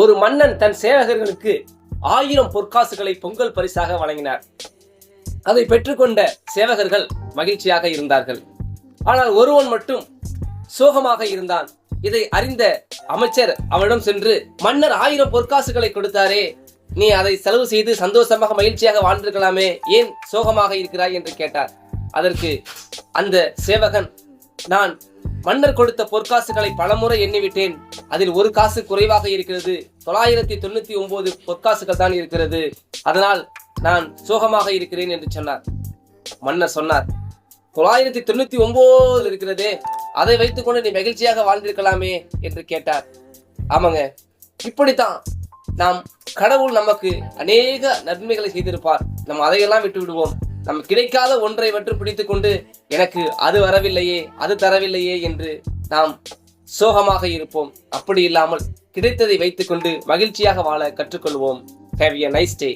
ஒரு மன்னன் தன் சேவகர்களுக்கு ஆயிரம் பொற்காசுகளை பொங்கல் பரிசாக வழங்கினார். அதை பெற்றுக்கொண்ட சேவகர்கள் மகிழ்ச்சியாக இருந்தார்கள். ஆனால் ஒருவன் மட்டும் சோகமாக இருந்தான். இதை அறிந்த அமைச்சர் அவனிடம் சென்று மன்னர் ஆயிரம் பொற்காசுகளை கொடுத்தாரே. நீ அதை செலவு செய்து சந்தோஷமாக மகிழ்ச்சியாக வாழ்ந்திருக்கலாமே. ஏன் சோகமாக இருக்கிறாய்? என்று கேட்டார். அதற்கு அந்த சேவகன் நான் மன்னர் கொடுத்த பொற்காசுகளை பலமுறை எண்ணிவிட்டேன். அதில் ஒரு காசு குறைவாக இருக்கிறது. தொள்ளாயிரத்தி தொண்ணூத்தி ஒன்பது பொற்காசுகள் தான் இருக்கிறது. அதனால் நான் சோகமாக இருக்கிறேன் என்று சொன்னார். மன்னர் சொன்னார் தொள்ளாயிரத்தி தொண்ணூத்தி ஒன்பது இருக்கிறதே. அதை வைத்துக்கொண்டு நீ மகிழ்ச்சியாக வாழ்ந்திருக்கலாமே என்று கேட்டார். ஆமாங்க இப்படித்தான் நாம் கடவுள் நமக்கு அநேக நன்மைகளை செய்திருப்பார். நம்ம அதையெல்லாம் விட்டு விடுவோம் நம்ம கிடைக்காத ஒன்றை வற்று பிடித்து கொண்டு எனக்கு அது வரவில்லையே அது தரவில்லையே என்று நாம் சோகமாக இருப்போம். அப்படி இல்லாமல் கிடைத்ததை வைத்துக்கொண்டு மகிழ்ச்சியாக வாழ கற்றுக்கொள்வோம். Have a nice day